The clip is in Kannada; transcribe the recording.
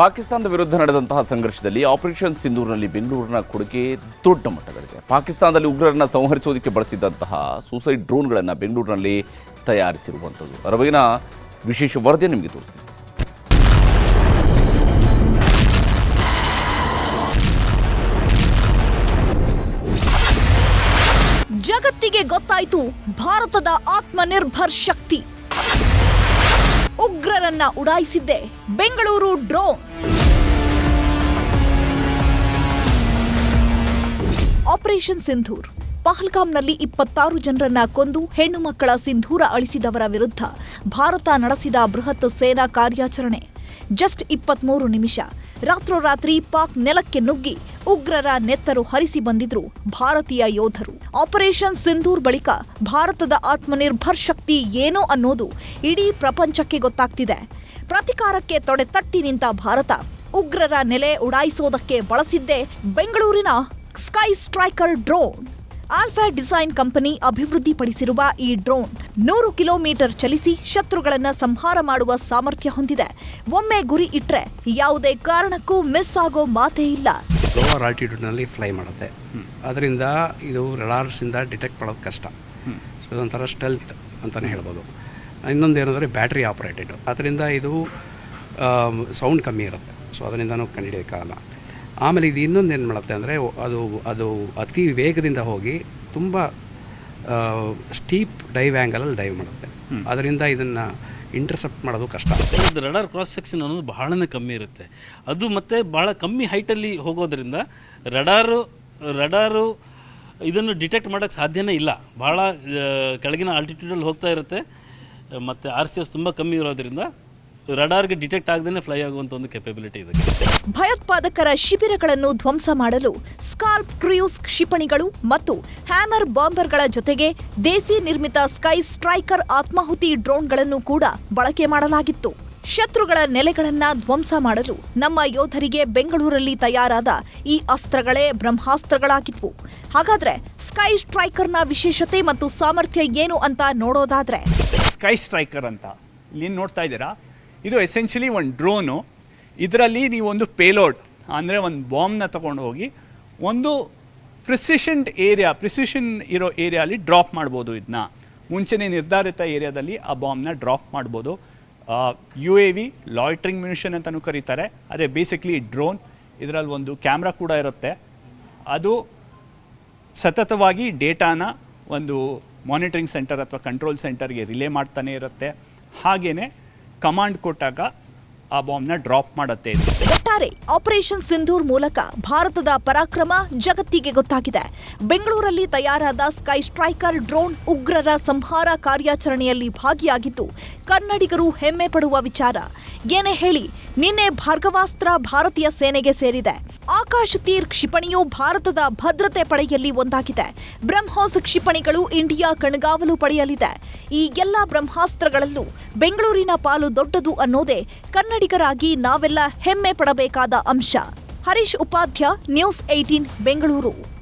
ಪಾಕಿಸ್ತಾನದ ವಿರುದ್ಧ ನಡೆದಂತಹ ಸಂಘರ್ಷದಲ್ಲಿ ಆಪರೇಷನ್ ಸಿಂಧೂರಿನಲ್ಲಿ ಬೆಂಗಳೂರಿನ ಕೊಡುಗೆ ದೊಡ್ಡ ಮಟ್ಟದಲ್ಲಿದೆ. ಪಾಕಿಸ್ತಾನದಲ್ಲಿ ಉಗ್ರರನ್ನ ಸಂಹರಿಸೋದಕ್ಕೆ ಬಳಸಿದಂತಹ ಸೂಸೈಡ್ ಡ್ರೋನ್ಗಳನ್ನು ಬೆಂಗಳೂರಿನಲ್ಲಿ ತಯಾರಿಸಿರುವಂಥದ್ದು. ಅದರ ಬಗೆಗಿನ ವಿಶೇಷ ವರದಿ ನಿಮಗೆ ತೋರಿಸ್ತೀನಿ. ಜಗತ್ತಿಗೆ ಗೊತ್ತಾಯ್ತು, ಭಾರತದ ಆತ್ಮನಿರ್ಭರ್ ಶಕ್ತಿ. ಉಗ್ರರನ್ನ ಉಡಾಯಿಸಿದ್ದೆ. ಬೆಂಗಳೂರು ಡ್ರೋನ್. ಆಪರೇಷನ್ ಸಿಂಧೂರ್. ಪಹಲ್ಗಾಮ್ನಲ್ಲಿ ಇಪ್ಪತ್ತಾರು ಜನರನ್ನ ಕೊಂದು ಹೆಣ್ಣು ಮಕ್ಕಳ ಸಿಂಧೂರ ಅಳಿಸಿದವರ ವಿರುದ್ಧ ಭಾರತ ನಡೆಸಿದ ಬೃಹತ್ ಸೇನಾ ಕಾರ್ಯಾಚರಣೆ. ಜಸ್ಟ್ ಇಪ್ಪತ್ಮೂರು ನಿಮಿಷ. ರಾತ್ರೋರಾತ್ರಿ ಪಾಕ್ ನೆಲಕ್ಕೆ ನುಗ್ಗಿ ಉಗ್ರರ ನೆತ್ತರು ಹರಿಸಿ ಬಂದಿದ್ರು ಭಾರತೀಯ ಯೋಧರು. ಆಪರೇಷನ್ ಸಿಂಧೂರ್ ಬಳಿಕ ಭಾರತದ ಆತ್ಮನಿರ್ಭರ್ ಶಕ್ತಿ ಏನು ಅನ್ನೋದು ಇಡೀ ಪ್ರಪಂಚಕ್ಕೆ ಗೊತ್ತಾಗ್ತಿದೆ. ಪ್ರತಿಕಾರಕ್ಕೆ ತೊಡೆ ತಟ್ಟಿ ನಿಂತ ಭಾರತ ಉಗ್ರರ ನೆಲೆ ಉಡಾಯಿಸೋದಕ್ಕೆ ಬಳಸಿದ್ದೇ ಬೆಂಗಳೂರಿನ sky striker drone alpha design company ಅಭಿವೃದ್ಧಿಪಡಿಸಿರುವ ಈ ಡ್ರೋನ್ ನೂರು ಕಿಲೋಮೀಟರ್ ಚಲಿಸಿ ಶತ್ರುಗಳನ್ನು ಸಂಹಾರ ಮಾಡುವ ಸಾಮರ್ಥ್ಯ ಹೊಂದಿದೆ. ಒಮ್ಮೆ ಗುರಿ ಇಟ್ಟರೆ ಯಾವುದೇ ಕಾರಣಕ್ಕೂ ಮಿಸ್ ಆಗೋ ಮಾತೇ ಇಲ್ಲ. ಲೋವರ್ ಆಲ್ಟಿಟ್ಯೂಡ್ನಲ್ಲಿ ಫ್ಲೈ ಮಾಡುತ್ತೆ. ಅದರಿಂದ ಇದು ರೆಡಾರ್ಸಿಂದ ಡಿಟೆಕ್ಟ್ ಮಾಡೋದು ಕಷ್ಟ. ಸೊ ಇದೊಂಥರ ಸ್ಟೆಲ್ತ್ ಅಂತಲೇ ಹೇಳ್ಬೋದು. ಇನ್ನೊಂದು ಏನಂದರೆ ಬ್ಯಾಟ್ರಿ ಆಪ್ರೇಟೆಡ್ ಅದರಿಂದ ಇದು ಸೌಂಡ್ ಕಮ್ಮಿ ಇರುತ್ತೆ. ಸೊ ಅದರಿಂದನೂ ಕಂಡುಹಿಡಿಯೋಕ್ಕಾಗಲ್ಲ ಆಮೇಲೆ ಇದು ಇನ್ನೊಂದು ಏನು ಮಾಡುತ್ತೆ ಅಂದರೆ ಅದು ಅದು ಅತಿ ವೇಗದಿಂದ ಹೋಗಿ ತುಂಬ ಸ್ಟೀಪ್ ಡೈವ್ ಆ್ಯಂಗಲಲ್ಲಿ ಡೈವ್ ಮಾಡುತ್ತೆ. ಅದರಿಂದ ಇದನ್ನು ಇಂಟರ್ಸೆಪ್ಟ್ ಮಾಡೋದು ಕಷ್ಟ. ಇದು ರಡಾರ್ ಕ್ರಾಸ್ ಸೆಕ್ಷನ್ ಅನ್ನೋದು ಬಹಳನೇ ಕಮ್ಮಿ ಇರುತ್ತೆ. ಅದು ಮತ್ತೆ ಭಾಳ ಕಮ್ಮಿ ಹೈಟಲ್ಲಿ ಹೋಗೋದ್ರಿಂದ ರಡಾರು ರಡಾರು ಇದನ್ನು ಡಿಟೆಕ್ಟ್ ಮಾಡೋಕ್ಕೆ ಸಾಧ್ಯನೇ ಇಲ್ಲ. ಭಾಳ ಕೆಳಗಿನ ಆಲ್ಟಿಟ್ಯೂಡಲ್ಲಿ ಹೋಗ್ತಾ ಇರುತ್ತೆ. ಮತ್ತು ಆರ್ ಸಿ ಎಸ್ ತುಂಬ ಕಮ್ಮಿ ಇರೋದ್ರಿಂದ ರಡಾರ್ಗೆ ಡಿಟೆಕ್ಟ್ ಆಗದೇ ಫ್ಲೈ ಆಗುವಂತ ಒಂದು ಕೆಪಬಿಲಿಟಿ ಇದೆ. ಭಯೋತ್ಪಾದಕರ ಶಿಬಿರಗಳನ್ನು ಧ್ವಂಸ ಮಾಡಲು ಸ್ಕಾಲ್ಪ್ ಕ್ರೂಸ್ ಕ್ಷಿಪಣಿಗಳು ಮತ್ತು ಹ್ಯಾಮರ್ ಬಾಂಬರ್ಗಳ ಜೊತೆಗೆ ದೇಸಿ ನಿರ್ಮಿತ ಸ್ಕೈ ಸ್ಟ್ರೈಕರ್ ಆತ್ಮಾಹುತಿ ಡ್ರೋನ್ಗಳನ್ನು ಕೂಡ ಬಳಕೆ ಮಾಡಲಾಗಿತ್ತು. ಶತ್ರುಗಳ ನೆಲೆಗಳನ್ನ ಧ್ವಂಸ ಮಾಡಲು ನಮ್ಮ ಯೋಧರಿಗೆ ಬೆಂಗಳೂರಲ್ಲಿ ತಯಾರಾದ ಈ ಅಸ್ತ್ರಗಳೇ ಬ್ರಹ್ಮಾಸ್ತ್ರಗಳಾಗಿತ್ತು ಹಾಗಾದ್ರೆ ಸ್ಕೈ ಸ್ಟ್ರೈಕರ್ನ ವಿಶೇಷತೆ ಮತ್ತು ಸಾಮರ್ಥ್ಯ ಏನು ಅಂತ ನೋಡೋದಾದ್ರೆ? ಸ್ಕೈ ಸ್ಟ್ರೈಕರ್ ಅಂತ. ಇಲ್ಲಿ ನೋಡ್ತಾ ಇದ್ದೀರಾ? ಇದು ಎಸೆನ್ಷಿಯಲಿ ಒಂದು ಡ್ರೋನು ಇದರಲ್ಲಿ ನೀವು ಒಂದು ಪೇಲೋಡ್ ಅಂದರೆ ಒಂದು ಬಾಂಬ್ನ ತೊಗೊಂಡು ಹೋಗಿ ಒಂದು ಪ್ರಿಸಿಷನ್ ಏರಿಯಾ ಪ್ರಿಸಿಷನ್ ಇರೋ ಏರಿಯಾಲಿ ಡ್ರಾಪ್ ಮಾಡ್ಬೋದು ಇದನ್ನ ಮುಂಚೆನೇ ನಿರ್ಧಾರಿತ ಏರಿಯಾದಲ್ಲಿ ಆ ಬಾಂಬ್ನ ಡ್ರಾಪ್ ಮಾಡ್ಬೋದು. U A V loitering munition ಅಂತಲೂ ಕರೀತಾರೆ. ಅದೇ ಬೇಸಿಕ್ಲಿ ಡ್ರೋನ್ ಇದರಲ್ಲಿ ಒಂದು ಕ್ಯಾಮ್ರಾ ಕೂಡ ಇರುತ್ತೆ. ಅದು ಸತತವಾಗಿ ಡೇಟಾನ ಒಂದು ಮಾನಿಟರಿಂಗ್ ಸೆಂಟರ್ ಅಥವಾ ಕಂಟ್ರೋಲ್ ಸೆಂಟರ್ಗೆ ರಿಲೇ ಮಾಡ್ತಾನೆ ಇರುತ್ತೆ. ಹಾಗೆಯೇ ಕಮಾಂಡ್ ಕೊಟ್ಟಾಗ ಆ ಬಾಂಬ್ನ ಡ್ರಾಪ್ ಮಾಡುತ್ತೆ ಇದು ಒಟ್ಟಾರೆ ಆಪರೇಷನ್ ಸಿಂಧೂರ್ ಮೂಲಕ ಭಾರತದ ಪರಾಕ್ರಮ ಜಗತ್ತಿಗೆ ಗೊತ್ತಾಗಿದೆ. ಬೆಂಗಳೂರಲ್ಲಿ ತಯಾರಾದ ಸ್ಕೈ ಸ್ಟ್ರೈಕರ್ ಡ್ರೋನ್ ಉಗ್ರರ ಸಂಹಾರ ಕಾರ್ಯಾಚರಣೆಯಲ್ಲಿ ಭಾಗಿಯಾಗಿದ್ದು, ಕನ್ನಡಿಗರು ಹೆಮ್ಮೆ ಪಡುವ ವಿಚಾರ. ಏನೇ ಹೇಳಿ, ನಿನ್ನೆ ಭಾರ್ಗವಾಸ್ತ್ರ ಭಾರತೀಯ ಸೇನೆಗೆ ಸೇರಿದೆ. ಆಕಾಶ ತೀರ್ ಕ್ಷಿಪಣಿಯು ಭಾರತದ ಭದ್ರತೆ ಪಡೆಯಲ್ಲಿ ಒಂದಾಗಿದೆ. ಬ್ರಹ್ಮೋಸ್ ಕ್ಷಿಪಣಿಗಳು ಇಂಡಿಯಾ ಕಣ್ಗಾವಲು ಪಡೆಯಲಿದೆ. ಈ ಎಲ್ಲ ಬ್ರಹ್ಮಾಸ್ತ್ರಗಳಲ್ಲೂ ಬೆಂಗಳೂರಿನ ಪಾಲು ದೊಡ್ಡದು ಅನ್ನೋದೇ ಕನ್ನಡಿಗರಾಗಿ ನಾವೆಲ್ಲ ಹೆಮ್ಮೆ ಪಡಬೇಕಾದ ಅಂಶ. Harish Upadhya news eighteen Bengaluru.